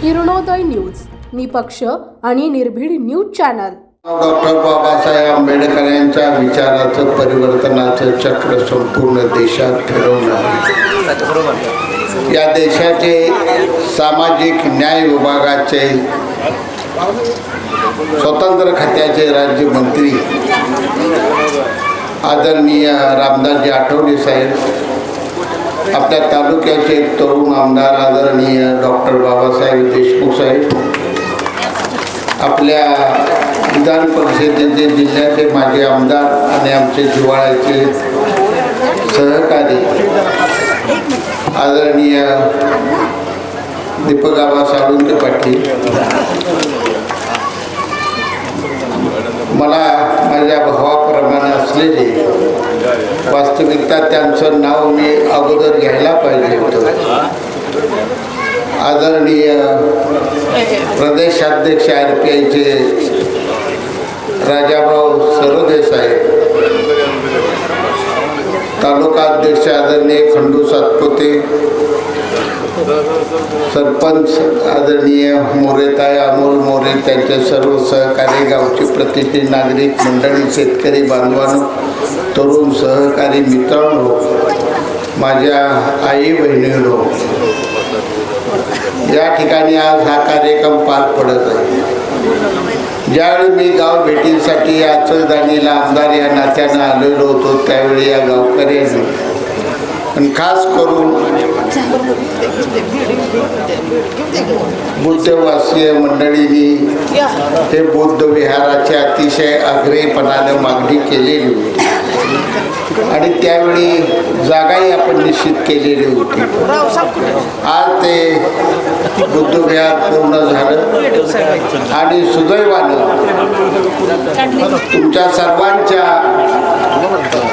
Kiranoday news निपक्ष आणि निर्भीड news channel doctor Babasaheb Ambedkar यांच्या विचाराचं परिवर्तनाचं चक्र संपूर्ण देशात फिरवलं आहे. या देशाचे सामाजिक न्याय विभागाचे स्वतंत्र खात्याचे राज्यमंत्री आदरणीय रामदासजी आठवले साहेब आपल्या तालुक्याचे तरुण आमदार आदरणीय डॉक्टर बाबासाहेब देशमुख साहेब आपल्या विधान परिषदेचे जिल्ह्याचे माजी आमदार आणि आमचे जिव्हाळ्याचे सहकारी आदरणीय दीपक आबा साळुंके पाटील मला माझ्या भावा वाचलेले वास्तविकता त्यांचं नाव मी अगोदर घ्यायला पाहिजे होतं. आदरणीय प्रदेशाध्यक्ष आर पी आयचे राजाभाऊ सरोदे साहेब तालुका अध्यक्ष आदरणीय खंडू सातपुते सरपंच आदरणीय मोरेताई अमोल मोरे त्यांचे सर्व सहकारी गावचे प्रतिष्ठित नागरिक मंडळी शेतकरी बांधवांनो तरुण सहकारी मित्रांनो माझ्या आई बहिणींनो या ठिकाणी आज हा कार्यक्रम पार पडत आहे. ज्यावेळी मी गाव भेटीसाठी अचलदानीला आमदार या नात्यानं आलेलो होतो त्यावेळी या गावकऱ्यांनी आणि खास करून बुद्धवासीय मंडळींनी हे. बौद्ध विहाराची अतिशय आग्रहीपणानं मागणी केलेली होती. आणि त्यावेळी जागाही आपण निश्चित केलेली होती. आज ते बुद्ध विहार पूर्ण झालं. आणि सुदैवानं तुमच्या सर्वांच्या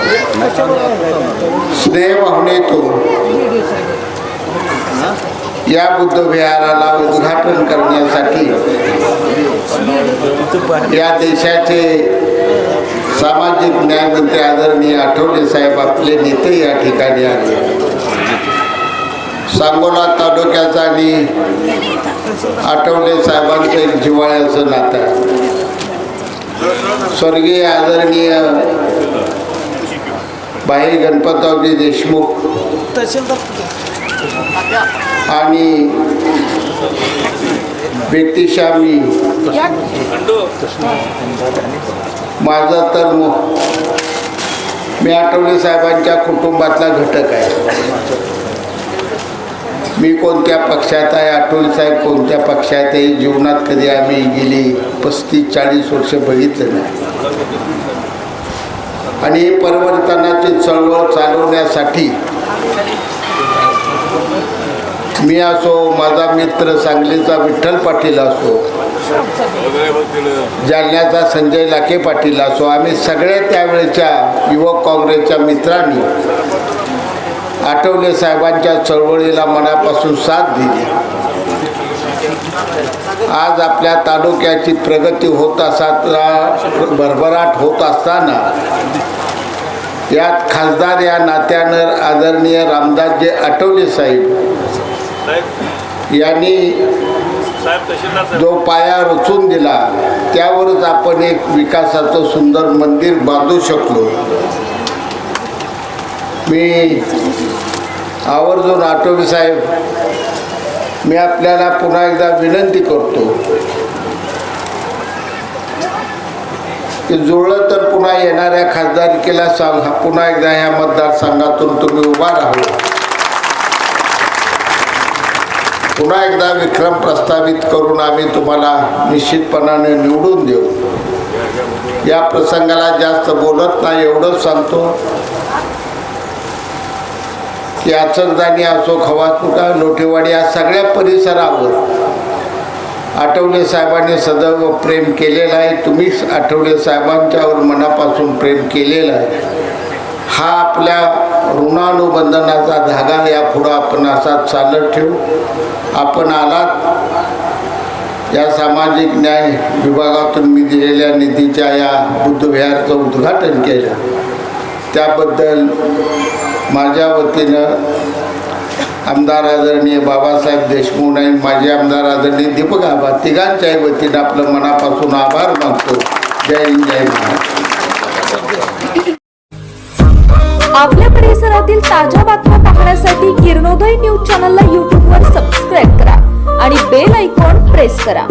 स्नेह स्नेहभावनेतून या बुद्ध विहाराला उद्घाटन करण्यासाठी या देशाचे सामाजिक न्यायमंत्री आदरणीय आठवले साहेब आपले नेते या ठिकाणी आले. सांगोला तालुक्याचा आणि आठवले साहेबांचं एक जिव्हाळ्याचं नातं. स्वर्गीय आदरणीय बाई गणपतरावजी देशमुख. आणि व्यक्तिशा मी माझा तर मो- मी आठवले साहेबांच्या कुटुंबातला घटक आहे. मी कोणत्या पक्षात आहे आठवले साहेब कोणत्या पक्षात आहे जीवनात कधी आम्ही गेली पस्तीस चाळीस वर्ष बघितलं नाही. आणि परिवर्तनाची चळवळ चालवण्यासाठी मी असो माझा मित्र सांगलीचा विठ्ठल पाटील असो जालन्याचा संजय लाखे पाटील असो आम्ही सगळ्या त्यावेळेच्या युवक काँग्रेसच्या मित्रांनी आठवले साहेबांच्या चळवळीला मनापासून साथ दिली. आज आपल्या तालुक्याची प्रगती होत असताना भरभराट होत असताना यात खासदार या नात्यानं आदरणीय रामदासजी आठवले साहेब यांनी जो पाया रचून दिला त्यावरच आपण एक विकासाचं सुंदर मंदिर बांधू शकलो. मी आवर्जून आठवले साहेब मी आपल्याला पुन्हा एकदा विनंती करतो की जुळलं तर पुन्हा येणाऱ्या खासदारकीला सांग. पुन्हा एकदा ह्या मतदारसंघातून तुम्ही उभा राहू. पुन्हा एकदा विक्रम प्रस्तावित करून आम्ही तुम्हाला निश्चितपणाने निवडून देऊ. या प्रसंगाला जास्त बोलत नाही एवढंच सांगतो. ती आचरदानी असो खवासपुटा लोटेवाडी या सगळ्या परिसरावर आठवले साहेबांनी सदैव प्रेम केलेलं आहे. तुम्हीच आठवले साहेबांच्यावर मनापासून प्रेम केलेलं आहे. हा आपल्या ऋणानुबंधनाचा धागा यापुढं आपण असा चालत ठेवू. आपण आलात. या सामाजिक न्याय विभागातून मी दिलेल्या निधीच्या या बुद्धविहारचं उद्घाटन केलं. त्याबद्दल माझ्या वतीनं आमदार आदरणीय बाबासाहेब देशमुख आणि माझे आमदार आदरणीय दीपक आबा तिघांच्याही वतीनं आपलं मनापासून आभार मागतो जय हिंद जय महाराष्ट्र. आपल्या परिसरातील ताज्या बातम्या पाहण्यासाठी किरणोदय न्यूज चॅनलला यूट्यूबवर सबस्क्राईब करा आणि बेल ऐकॉन प्रेस करा.